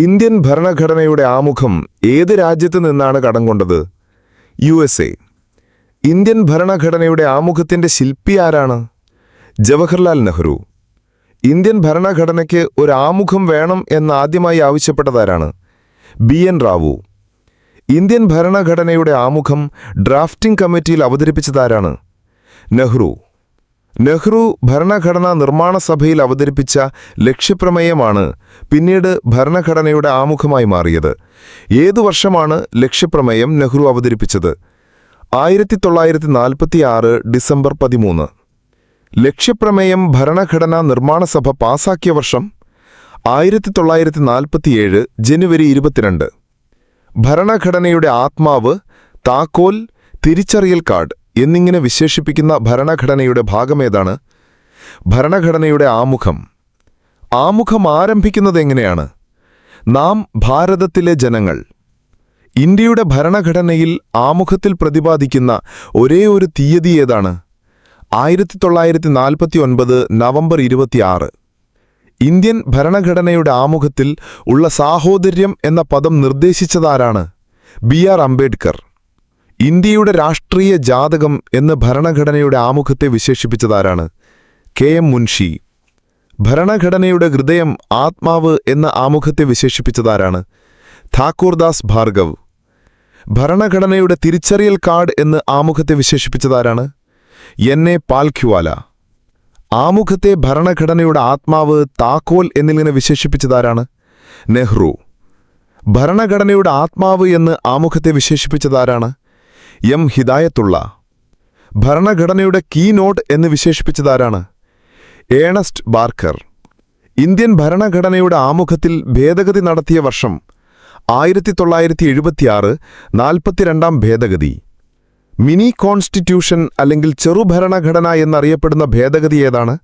Indian ഭരണഘടനയുടെ ആമുഖം ഏത് രാജ്യത്ത് നിന്നാണ് കടം കൊണ്ടത്? U S A. ഇന്ത്യൻ ഭരണഘടനയുടെ ആമുഖത്തിന്റെ ശില്പി ആരാണ്? ജവഹർലാൽ നെഹ്റു. ഇന്ത്യൻ ഭരണഘടനയ്ക്ക് ഒരു ആമുഖം വേണം എന്ന് ആദ്യമായി ആവശ്യപ്പെട്ടതാരാണ്? B N Rau. ഇന്ത്യൻ ഭരണഘടനയുടെ ആമുഖം ഡ്രാഫ്റ്റിംഗ് കമ്മിറ്റിയിൽ അവതരിപ്പിച്ചതാരാണ്? നെഹ്റു. നെഹ്റു ഭരണഘടനാ നിർമ്മാണ സഭയിൽ അവതരിപ്പിച്ച ലക്ഷ്യപ്രമേയമാണ് പിന്നീട് ഭരണഘടനയുടെ ആമുഖമായി മാറിയത്. ഏതു വർഷമാണ് ലക്ഷ്യപ്രമേയം നെഹ്റു അവതരിപ്പിച്ചത്? ആയിരത്തി തൊള്ളായിരത്തി നാൽപ്പത്തിയാറ് ഡിസംബർ പതിമൂന്ന്. ലക്ഷ്യപ്രമേയം ഭരണഘടനാ നിർമ്മാണ സഭ പാസാക്കിയ വർഷം ആയിരത്തി തൊള്ളായിരത്തി നാൽപ്പത്തിയേഴ് ജനുവരി ഇരുപത്തിരണ്ട്. ഭരണഘടനയുടെ ആത്മാവ് താക്കോൽ തിരിച്ചറിയൽ കാർഡ്. എന്നിങ്ങനെ വിശേഷിപ്പിക്കുന്ന ഭരണഘടനയുടെ ഭാഗമേതാണ്? ഭരണഘടനയുടെ ആമുഖം. ആമുഖം ആരംഭിക്കുന്നത് എങ്ങനെയാണ്? നാം ഭാരതത്തിലെ ജനങ്ങൾ. ഇന്ത്യയുടെ ഭരണഘടനയിൽ ആമുഖത്തിൽ പ്രതിപാദിക്കുന്ന ഒരേ ഒരു തീയതി ഏതാണ്? ആയിരത്തി തൊള്ളായിരത്തി നാൽപ്പത്തി ഒൻപത് നവംബർ ഇരുപത്തിയാറ്. ഇന്ത്യൻ ഭരണഘടനയുടെ ആമുഖത്തിൽ ഉള്ള സാഹോദര്യം എന്ന പദം നിർദ്ദേശിച്ചതാരാണ്? B R Ambedkar. ഇന്ത്യയുടെ രാഷ്ട്രീയ ജാതകം എന്ന് ഭരണഘടനയുടെ ആമുഖത്തെ വിശേഷിപ്പിച്ചതാരാണ്? കെ. എം. മുൻഷി. ഭരണഘടനയുടെ ഹൃദയം ആത്മാവ് എന്ന ആമുഖത്തെ വിശേഷിപ്പിച്ചതാരാണ്? ഠാക്കൂർദാസ് ഭാർഗവ്. ഭരണഘടനയുടെ തിരിച്ചറിയൽ കാർഡ് എന്ന് ആമുഖത്തെ വിശേഷിപ്പിച്ചതാരാണ്? എൻ. എ. പാൽഖ്യുവാല ആമുഖത്തെ ഭരണഘടനയുടെ ആത്മാവ് താക്കോൽ എന്നിങ്ങനെ വിശേഷിപ്പിച്ചതാരാണ്? നെഹ്റു. ഭരണഘടനയുടെ ആത്മാവ് എന്ന് ആമുഖത്തെ വിശേഷിപ്പിച്ചതാരാണ്? എം ഹിദായത്തുള്ള. ഭരണഘടനയുടെ കീ നോട്ട് എന്ന് വിശേഷിപ്പിച്ചതാരാണ്? Ernest Barker. ഇന്ത്യൻ ഭരണഘടനയുടെ ആമുഖത്തിൽ ഭേദഗതി നടത്തിയ വർഷം ആയിരത്തി തൊള്ളായിരത്തി എഴുപത്തിയാറ് നാൽപ്പത്തിരണ്ടാം ഭേദഗതി. മിനി കോൺസ്റ്റിറ്റ്യൂഷൻ അല്ലെങ്കിൽ ചെറുഭരണഘടന എന്നറിയപ്പെടുന്ന ഭേദഗതി ഏതാണ്?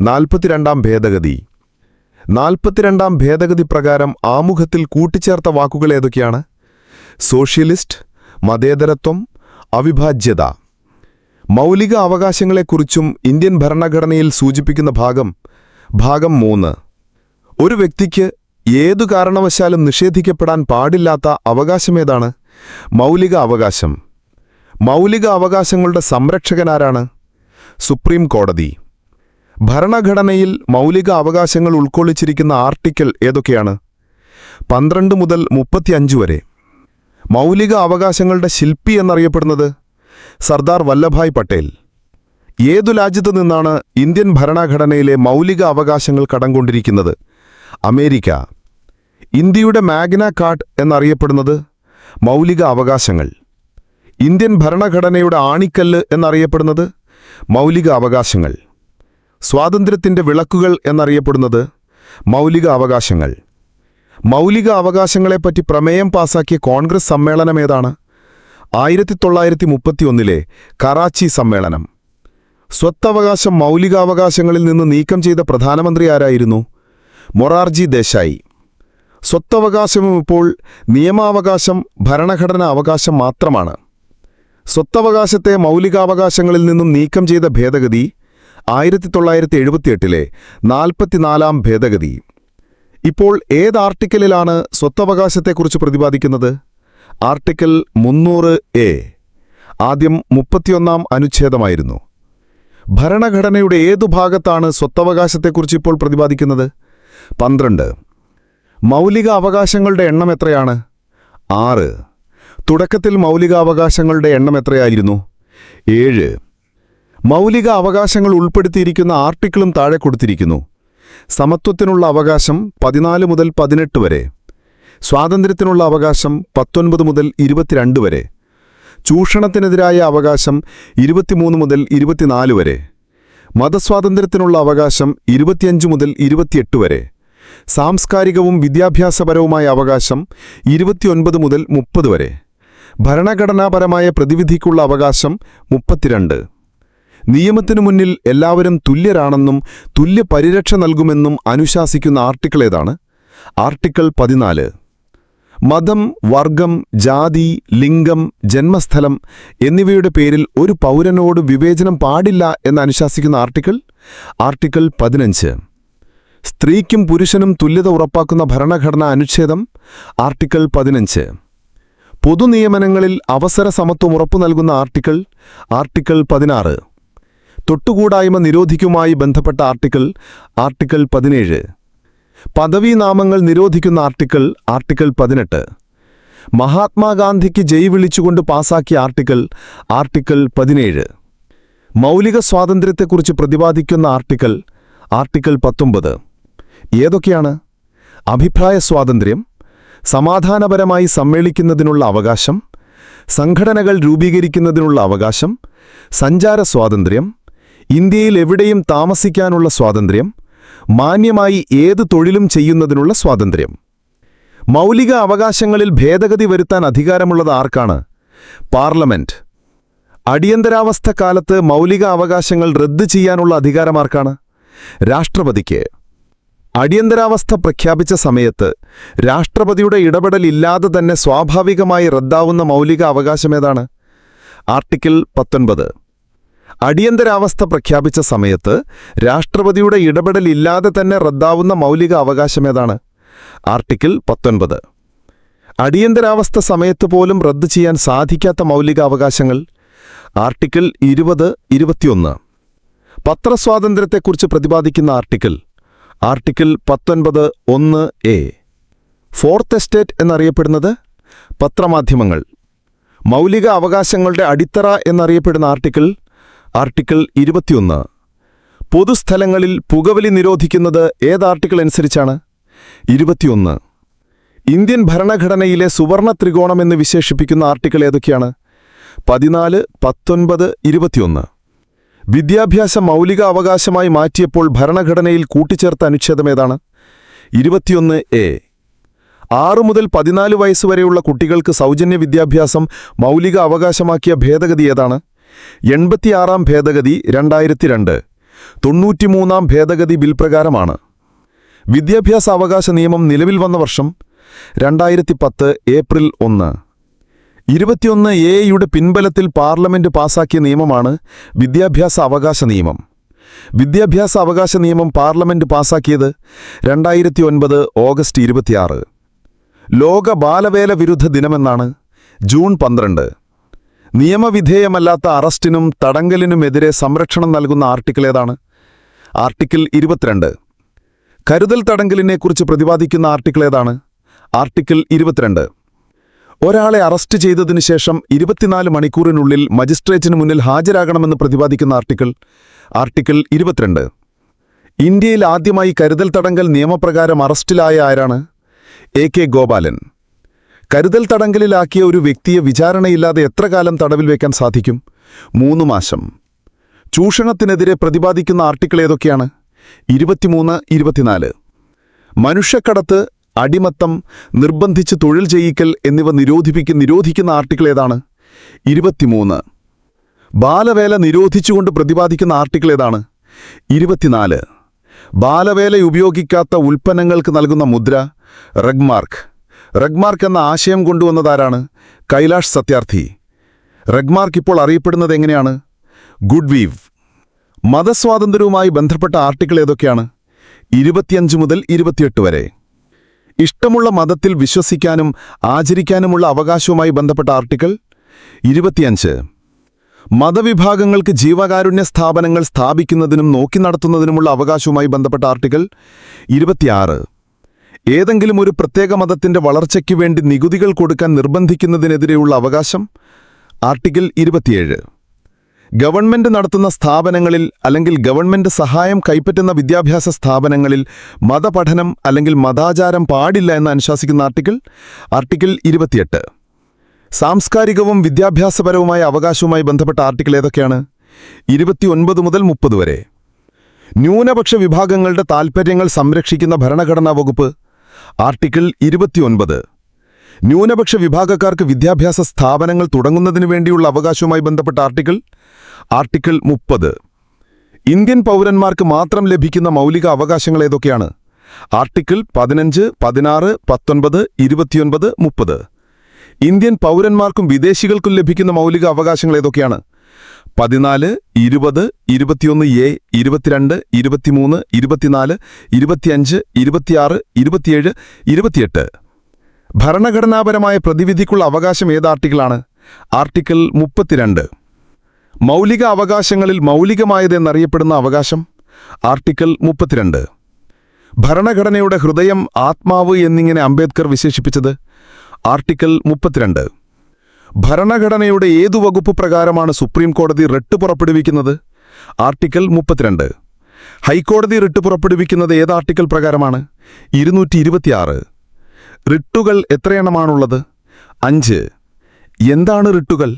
നാൽപ്പത്തിരണ്ടാം ഭേദഗതി. നാൽപ്പത്തിരണ്ടാം ഭേദഗതി പ്രകാരം ആമുഖത്തിൽ കൂട്ടിച്ചേർത്ത വാക്കുകൾ ഏതൊക്കെയാണ്? സോഷ്യലിസ്റ്റ് മതേതരത്വം അവിഭാജ്യത. മൗലിക അവകാശങ്ങളെക്കുറിച്ചും ഇന്ത്യൻ ഭരണഘടനയിൽ സൂചിപ്പിക്കുന്ന ഭാഗം ഭാഗം മൂന്ന്. ഒരു വ്യക്തിക്ക് ഏതു കാരണവശാലും നിഷേധിക്കപ്പെടാൻ പാടില്ലാത്ത അവകാശമേതാണ്? മൗലിക അവകാശം. മൗലിക അവകാശങ്ങളുടെ സംരക്ഷകനാരാണ്? സുപ്രീം കോടതി. ഭരണഘടനയിൽ മൗലിക അവകാശങ്ങൾ ഉൾക്കൊള്ളിച്ചിരിക്കുന്ന ആർട്ടിക്കിൾ ഏതൊക്കെയാണ്? പന്ത്രണ്ട് മുതൽ മുപ്പത്തിയഞ്ച് വരെ. മൗലിക അവകാശങ്ങളുടെ ശില്പി എന്നറിയപ്പെടുന്നത് സർദാർ വല്ലഭായ് പട്ടേൽ. ഏതു രാജ്യത്തു നിന്നാണ് ഇന്ത്യൻ ഭരണഘടനയിലെ മൗലിക അവകാശങ്ങൾ കടം കൊണ്ടിരിക്കുന്നത് അമേരിക്ക. ഇന്ത്യയുടെ മാഗ്ന കാർഡ് എന്നറിയപ്പെടുന്നത് മൗലിക അവകാശങ്ങൾ. ഇന്ത്യൻ ഭരണഘടനയുടെ ആണിക്കല്ല് എന്നറിയപ്പെടുന്നത് മൗലിക അവകാശങ്ങൾ. സ്വാതന്ത്ര്യത്തിന്റെ വിളക്കുകൾ എന്നറിയപ്പെടുന്നത് മൗലിക അവകാശങ്ങൾ. മൗലിക അവകാശങ്ങളെപ്പറ്റി പ്രമേയം പാസാക്കിയ കോൺഗ്രസ് സമ്മേളനം ഏതാണ്? ആയിരത്തി തൊള്ളായിരത്തി മുപ്പത്തിയൊന്നിലെ കറാച്ചി സമ്മേളനം. സ്വത്തവകാശം മൗലികാവകാശങ്ങളിൽ നിന്ന് നീക്കം ചെയ്ത പ്രധാനമന്ത്രി ആരായിരുന്നു? മൊറാർജി ദേശായി. സ്വത്തവകാശവും ഇപ്പോൾ നിയമാവകാശം ഭരണഘടനാ അവകാശം മാത്രമാണ്. സ്വത്തവകാശത്തെ മൗലികാവകാശങ്ങളിൽ നിന്നും നീക്കം ചെയ്ത ഭേദഗതി ആയിരത്തി തൊള്ളായിരത്തി എഴുപത്തിയെട്ടിലെ നാൽപ്പത്തിനാലാം ഭേദഗതി. ഇപ്പോൾ ഏത് ആർട്ടിക്കിളിലാണ് സ്വത്തവകാശത്തെക്കുറിച്ച് പ്രതിപാദിക്കുന്നത്? ആർട്ടിക്കിൾ മുന്നൂറ് എ. ആദ്യം മുപ്പത്തിയൊന്നാം അനുച്ഛേദമായിരുന്നു. ഭരണഘടനയുടെ ഏതു ഭാഗത്താണ് സ്വത്തവകാശത്തെക്കുറിച്ച് ഇപ്പോൾ പ്രതിപാദിക്കുന്നത്? പന്ത്രണ്ട്. മൗലിക അവകാശങ്ങളുടെ എണ്ണം എത്രയാണ്? ആറ്. തുടക്കത്തിൽ മൗലിക അവകാശങ്ങളുടെ എണ്ണം എത്രയായിരുന്നു? ഏഴ്. മൗലിക അവകാശങ്ങൾ ഉൾപ്പെടുത്തിയിരിക്കുന്ന ആർട്ടിക്കിളും താഴെ കൊടുത്തിരിക്കുന്നു. സമത്വത്തിനുള്ള അവകാശം പതിനാല് മുതൽ പതിനെട്ട് വരെ. സ്വാതന്ത്ര്യത്തിനുള്ള അവകാശം പത്തൊൻപത് മുതൽ ഇരുപത്തിരണ്ട് വരെ. ചൂഷണത്തിനെതിരായ അവകാശം ഇരുപത്തിമൂന്ന് മുതൽ ഇരുപത്തിനാല് വരെ. മതസ്വാതന്ത്ര്യത്തിനുള്ള അവകാശം ഇരുപത്തിയഞ്ച് മുതൽ ഇരുപത്തിയെട്ട് വരെ. സാംസ്കാരികവും വിദ്യാഭ്യാസപരവുമായ അവകാശം ഇരുപത്തിയൊൻപത് മുതൽ മുപ്പത് വരെ. ഭരണഘടനാപരമായ പ്രതിവിധിക്കുള്ള അവകാശം മുപ്പത്തിരണ്ട്. നിയമത്തിനു മുന്നിൽ എല്ലാവരും തുല്യരാണെന്നും തുല്യ പരിരക്ഷ നൽകുമെന്നും അനുശാസിക്കുന്ന ആർട്ടിക്കിൾ ഏതാണ്? ആർട്ടിക്കിൾ പതിനാല്. മതം വർഗം ജാതി ലിംഗം ജന്മസ്ഥലം എന്നിവയുടെ പേരിൽ ഒരു പൗരനോട് വിവേചനം പാടില്ല എന്ന് അനുശാസിക്കുന്ന ആർട്ടിക്കിൾ? ആർട്ടിക്കിൾ പതിനഞ്ച്. സ്ത്രീക്കും പുരുഷനും തുല്യത ഉറപ്പാക്കുന്ന ഭരണഘടനാ അനുച്ഛേദം? ആർട്ടിക്കിൾ പതിനഞ്ച്. പൊതുനിയമനങ്ങളിൽ അവസര സമത്വം ഉറപ്പു നൽകുന്ന ആർട്ടിക്കിൾ? ആർട്ടിക്കിൾ പതിനാറ്. തൊട്ടുകൂടായ്മ നിരോധിക്കുമായി ബന്ധപ്പെട്ട ആർട്ടിക്കിൾ ആർട്ടിക്കിൾ പതിനേഴ്. പദവീനാമങ്ങൾ നിരോധിക്കുന്ന ആർട്ടിക്കിൾ ആർട്ടിക്കിൾ പതിനെട്ട്. മഹാത്മാഗാന്ധിക്ക് ജയ് വിളിച്ചുകൊണ്ട് പാസാക്കിയ ആർട്ടിക്കിൾ ആർട്ടിക്കിൾ പതിനേഴ്. മൗലിക സ്വാതന്ത്ര്യത്തെക്കുറിച്ച് പ്രതിപാദിക്കുന്ന ആർട്ടിക്കിൾ ആർട്ടിക്കിൾ പത്തൊമ്പത്. ഏതൊക്കെയാണ്? അഭിപ്രായ സ്വാതന്ത്ര്യം സമാധാനപരമായി സമ്മേളിക്കുന്നതിനുള്ള അവകാശം സംഘടനകൾ രൂപീകരിക്കുന്നതിനുള്ള അവകാശം സഞ്ചാര സ്വാതന്ത്ര്യം ഇന്ത്യയിൽ എവിടെയും താമസിക്കാനുള്ള സ്വാതന്ത്ര്യം മാന്യമായി ഏത് തൊഴിലും ചെയ്യുന്നതിനുള്ള സ്വാതന്ത്ര്യം. മൗലിക അവകാശങ്ങളിൽ ഭേദഗതി വരുത്താൻ അധികാരമുള്ളത് ആർക്കാണ്? പാർലമെന്റ്. അടിയന്തരാവസ്ഥ കാലത്ത് മൗലിക അവകാശങ്ങൾ റദ്ദ് ചെയ്യാനുള്ള അധികാരമാർക്കാണ് രാഷ്ട്രപതിക്ക്. അടിയന്തരാവസ്ഥ പ്രഖ്യാപിച്ച സമയത്ത് രാഷ്ട്രപതിയുടെ ഇടപെടലില്ലാതെ തന്നെ സ്വാഭാവികമായി റദ്ദാവുന്ന മൗലിക അവകാശമേതാണ് ആർട്ടിക്കിൾ പത്തൊൻപത്. അടിയന്തരാവസ്ഥ പ്രഖ്യാപിച്ച സമയത്ത് രാഷ്ട്രപതിയുടെ ഇടപെടലില്ലാതെ തന്നെ റദ്ദാവുന്ന മൗലിക അവകാശമേതാണ് ആർട്ടിക്കിൾ പത്തൊൻപത്. അടിയന്തരാവസ്ഥ സമയത്ത് പോലും റദ്ദ് ചെയ്യാൻ സാധിക്കാത്ത മൗലിക അവകാശങ്ങൾ. ആർട്ടിക്കിൾ ഇരുപത് ഇരുപത്തിയൊന്ന്. പത്രസ്വാതന്ത്ര്യത്തെക്കുറിച്ച് പ്രതിപാദിക്കുന്ന ആർട്ടിക്കിൾ. ആർട്ടിക്കിൾ പത്തൊൻപത് ഒന്ന് എ. ഫോർത്ത് എസ്റ്റേറ്റ് എന്നറിയപ്പെടുന്നത്? പത്രമാധ്യമങ്ങൾ. മൗലിക അവകാശങ്ങളുടെ അടിത്തറ എന്നറിയപ്പെടുന്ന ആർട്ടിക്കിൾ ആർട്ടിക്കിൾ ഇരുപത്തിയൊന്ന്. പൊതുസ്ഥലങ്ങളിൽ പുകവലി നിരോധിക്കുന്നത് ഏത് ആർട്ടിക്കിൾ അനുസരിച്ചാണ്? ഇരുപത്തിയൊന്ന്. ഇന്ത്യൻ ഭരണഘടനയിലെ സുവർണ ത്രികോണമെന്ന് വിശേഷിപ്പിക്കുന്ന ആർട്ടിക്കിൾ ഏതൊക്കെയാണ്? പതിനാല് പത്തൊൻപത് ഇരുപത്തിയൊന്ന്. വിദ്യാഭ്യാസ മൗലിക അവകാശമായി മാറ്റിയപ്പോൾ ഭരണഘടനയിൽ കൂട്ടിച്ചേർത്ത അനുച്ഛേദം ഏതാണ്? ഇരുപത്തിയൊന്ന് എ. ആറു മുതൽ പതിനാല് വയസ്സുവരെയുള്ള കുട്ടികൾക്ക് സൗജന്യ വിദ്യാഭ്യാസം മൗലിക അവകാശമാക്കിയ ഭേദഗതി ഏതാണ്? എൺപത്തിയാറാം ഭേദഗതി രണ്ടായിരത്തി രണ്ട് തൊണ്ണൂറ്റിമൂന്നാം ഭേദഗതി ബിൽ പ്രകാരമാണ്. വിദ്യാഭ്യാസ അവകാശ നിയമം നിലവിൽ വന്ന വർഷം രണ്ടായിരത്തി പത്ത് ഏപ്രിൽ ഒന്ന്. ഇരുപത്തിയൊന്ന് എയുടെ പിൻബലത്തിൽ പാർലമെന്റ് പാസാക്കിയ നിയമമാണ് വിദ്യാഭ്യാസ അവകാശ നിയമം. വിദ്യാഭ്യാസ അവകാശ നിയമം പാർലമെന്റ് പാസാക്കിയത് രണ്ടായിരത്തി ഒൻപത് ഓഗസ്റ്റ് ഇരുപത്തിയാറ്. ലോക ബാലവേല വിരുദ്ധ ദിനമെന്നാണ് ജൂൺ പന്ത്രണ്ട്. നിയമവിധേയമല്ലാത്ത അറസ്റ്റിനും തടങ്കലിനുമെതിരെ സംരക്ഷണം നൽകുന്ന ആർട്ടിക്കിൾ ഏതാണ്? ആർട്ടിക്കിൾ ഇരുപത്തിരണ്ട്. കരുതൽ തടങ്കലിനെക്കുറിച്ച് പ്രതിപാദിക്കുന്ന ആർട്ടിക്കിൾ ഏതാണ്? ആർട്ടിക്കിൾ ഇരുപത്തിരണ്ട്. ഒരാളെ അറസ്റ്റ് ചെയ്തതിനു ശേഷം ഇരുപത്തിനാല് മണിക്കൂറിനുള്ളിൽ മജിസ്ട്രേറ്റിന് മുന്നിൽ ഹാജരാകണമെന്ന് പ്രതിപാദിക്കുന്ന ആർട്ടിക്കിൾ ആർട്ടിക്കിൾ ഇരുപത്തിരണ്ട്. ഇന്ത്യയിൽ ആദ്യമായി കരുതൽ തടങ്കൽ നിയമപ്രകാരം അറസ്റ്റിലായ ആരാണ്? A K Gopalan. കരുതൽ തടങ്കലിലാക്കിയ ഒരു വ്യക്തിയെ വിചാരണയില്ലാതെ എത്ര കാലം തടവിൽ വയ്ക്കാൻ സാധിക്കും? മൂന്ന് മാസം. ചൂഷണത്തിനെതിരെ പ്രതിപാദിക്കുന്ന ആർട്ടിക്കിൾ ഏതൊക്കെയാണ്? ഇരുപത്തിമൂന്ന് ഇരുപത്തിനാല്. മനുഷ്യക്കടത്ത് അടിമത്തം നിർബന്ധിച്ച് തൊഴിൽ ചെയ്യിക്കൽ എന്നിവ നിരോധിപ്പിക്കുന്ന നിരോധിക്കുന്ന ആർട്ടിക്കിൾ ഏതാണ്? ഇരുപത്തിമൂന്ന്. ബാലവേല നിരോധിച്ചുകൊണ്ട് പ്രതിപാദിക്കുന്ന ആർട്ടിക്കിൾ ഏതാണ്? ഇരുപത്തിനാല്. ബാലവേല ഉപയോഗിക്കാത്ത ഉൽപ്പന്നങ്ങൾക്ക് നൽകുന്ന മുദ്ര റഗ്മാർക്ക്. റഗ്മാർക്ക് എന്ന ആശയം കൊണ്ടുവന്നതാരാണ്? കൈലാഷ് സത്യാർത്ഥി. റഗ്മാർക്ക് ഇപ്പോൾ അറിയപ്പെടുന്നത് എങ്ങനെയാണ്? Good we've. മതസ്വാതന്ത്ര്യവുമായി ബന്ധപ്പെട്ട ആർട്ടിക്കിൾ ഏതൊക്കെയാണ്? ഇരുപത്തിയഞ്ച് മുതൽ ഇരുപത്തിയെട്ട് വരെ. ഇഷ്ടമുള്ള മതത്തിൽ വിശ്വസിക്കാനും ആചരിക്കാനുമുള്ള അവകാശവുമായി ബന്ധപ്പെട്ട ആർട്ടിക്കിൾ ഇരുപത്തിയഞ്ച്. മതവിഭാഗങ്ങൾക്ക് ജീവകാരുണ്യ സ്ഥാപനങ്ങൾ സ്ഥാപിക്കുന്നതിനും നോക്കി നടത്തുന്നതിനുമുള്ള അവകാശവുമായി ബന്ധപ്പെട്ട ആർട്ടിക്കിൾ ഇരുപത്തിയാറ്. ഏതെങ്കിലും ഒരു പ്രത്യേക മതത്തിന്റെ വളർച്ചയ്ക്കു വേണ്ടി നികുതികൾ കൊടുക്കാൻ നിർബന്ധിക്കുന്നതിനെതിരെയുള്ള അവകാശം? ആർട്ടിക്കിൾ ഇരുപത്തിയേഴ്. ഗവൺമെന്റ് നടത്തുന്ന സ്ഥാപനങ്ങളിൽ അല്ലെങ്കിൽ ഗവൺമെന്റ് സഹായം കൈപ്പറ്റുന്ന വിദ്യാഭ്യാസ സ്ഥാപനങ്ങളിൽ മതപഠനം അല്ലെങ്കിൽ മതാചാരം പാടില്ല എന്ന് അനുശാസിക്കുന്ന ആർട്ടിക്കിൾ? ആർട്ടിക്കിൾ ഇരുപത്തിയെട്ട്. സാംസ്കാരികവും വിദ്യാഭ്യാസപരവുമായ അവകാശവുമായി ബന്ധപ്പെട്ട ആർട്ടിക്കിൾ ഏതൊക്കെയാണ്? ഇരുപത്തിയൊൻപത് മുതൽ മുപ്പത് വരെ. ന്യൂനപക്ഷ വിഭാഗങ്ങളുടെ താൽപ്പര്യങ്ങൾ സംരക്ഷിക്കുന്ന ഭരണഘടനാ വകുപ്പ് ആർട്ടിക്കിൾ ഇരുപത്തിയൊൻപത്. ന്യൂനപക്ഷ വിഭാഗക്കാർക്ക് വിദ്യാഭ്യാസ സ്ഥാപനങ്ങൾ തുടങ്ങുന്നതിനു വേണ്ടിയുള്ള അവകാശവുമായി ബന്ധപ്പെട്ട ആർട്ടിക്കിൾ ആർട്ടിക്കിൾ മുപ്പത്. ഇന്ത്യൻ പൗരന്മാർക്ക് മാത്രം ലഭിക്കുന്ന മൗലിക അവകാശങ്ങൾ ഏതൊക്കെയാണ്? ആർട്ടിക്കിൾ പതിനഞ്ച് പതിനാറ് പത്തൊൻപത് ഇരുപത്തിയൊൻപത് മുപ്പത്. ഇന്ത്യൻ പൗരന്മാർക്കും വിദേശികൾക്കും ലഭിക്കുന്ന മൗലിക അവകാശങ്ങൾ ഏതൊക്കെയാണ്? പതിനാല് ഇരുപത് ഇരുപത്തിയൊന്ന് എ ഇരുപത്തിരണ്ട് ഇരുപത്തിമൂന്ന് ഇരുപത്തിനാല് ഇരുപത്തിയഞ്ച് ഇരുപത്തിയാറ് ഇരുപത്തിയേഴ് ഇരുപത്തിയെട്ട്. ഭരണഘടനാപരമായ പ്രതിവിധിക്കുള്ള അവകാശം ഏത് ആർട്ടിക്കിളാണ്? ആർട്ടിക്കിൾ മുപ്പത്തിരണ്ട്. മൗലിക അവകാശങ്ങളിൽ മൗലികമായതെന്നറിയപ്പെടുന്ന അവകാശം? ആർട്ടിക്കിൾ മുപ്പത്തിരണ്ട്. ഭരണഘടനയുടെ ഹൃദയം ആത്മാവ് എന്നിങ്ങനെ അംബേദ്കർ വിശേഷിപ്പിച്ചത്? ആർട്ടിക്കിൾ മുപ്പത്തിരണ്ട്. ഭരണഘടനയുടെ ഏതു വകുപ്പ് പ്രകാരമാണ് സുപ്രീം കോടതി റിട്ട് പുറപ്പെടുവിക്കുന്നത്? ആർട്ടിക്കിൾ മുപ്പത്തിരണ്ട്. ഹൈക്കോടതി റിട്ട് പുറപ്പെടുവിക്കുന്നത് ഏത് ആർട്ടിക്കിൾ പ്രകാരമാണ്? ഇരുന്നൂറ്റി ഇരുപത്തിയാറ് റിട്ടുകൾ എത്രയെണ്ണമാണുള്ളത്? അഞ്ച്. എന്താണ് റിട്ടുകൾ?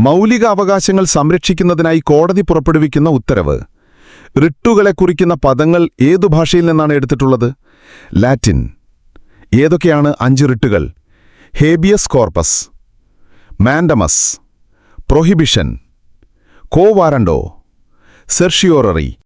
മൗലിക അവകാശങ്ങൾ സംരക്ഷിക്കുന്നതിനായി കോടതി പുറപ്പെടുവിക്കുന്ന ഉത്തരവ്. റിട്ടുകളെ കുറിക്കുന്ന പദങ്ങൾ ഏതു ഭാഷയിൽ നിന്നാണ് എടുത്തിട്ടുള്ളത്? ലാറ്റിൻ. ഏതൊക്കെയാണ് അഞ്ച് റിട്ടുകൾ? Habeas corpus. Mandamus prohibition quo warranto certiorari.